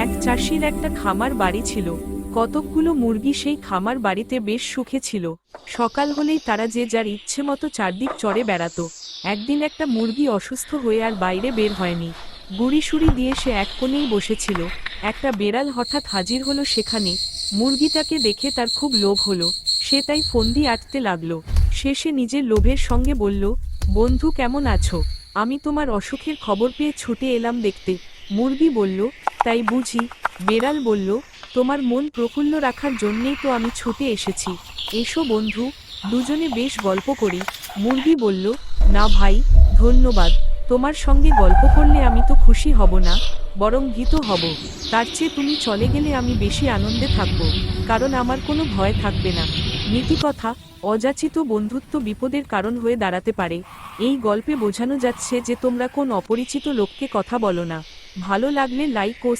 এক চাষির একটা খামার বাড়ি ছিল। কতকগুলো মুরগি সেই খামার বাড়িতে বেশ সুখে ছিল। সকাল হলেই তারা যে যার ইচ্ছে মতো চারদিক চড়ে বেড়াতো। একদিন একটা মুরগি অসুস্থ হয়ে আর বাইরে বের হয়নি। গুড়ি সুড়ি দিয়ে সে এক কোণেই বসেছিল। একটা বেড়াল হঠাৎ হাজির হলো সেখানে। মুরগিটাকে দেখে তার খুব লোভ হলো। সে তাই ফন্দি আটতে লাগল। শেষে নিজের লোভের সঙ্গে বলল, বন্ধু, কেমন আছো? আমি তোমার অসুখের খবর পেয়ে ছুটে এলাম দেখতে। মুরগি বলল, তাই বুঝি। বেড়াল বলল, তোমার মন প্রফুল্ল রাখার জন্যেই তো আমি ছুটে এসেছি। এসো বন্ধু, দুজনে বেশ গল্প করি। মুরগি বলল, না ভাই, ধন্যবাদ। তোমার সঙ্গে গল্প করলে আমি তো খুশি হব না, বরং ভীত হব। তার চেয়ে তুমি চলে গেলে আমি বেশি আনন্দে থাকব, কারণ আমার কোনো ভয় থাকবে না। নীতি কথা অযাচিত বন্ধুত্ব বিপদের কারণ হয়ে দাঁড়াতে পারে। এই গল্পে বোঝানো যাচ্ছে যে তোমরা কোন অপরিচিত লোককে কথা বলো না। ভালো লাগলে লাইক ও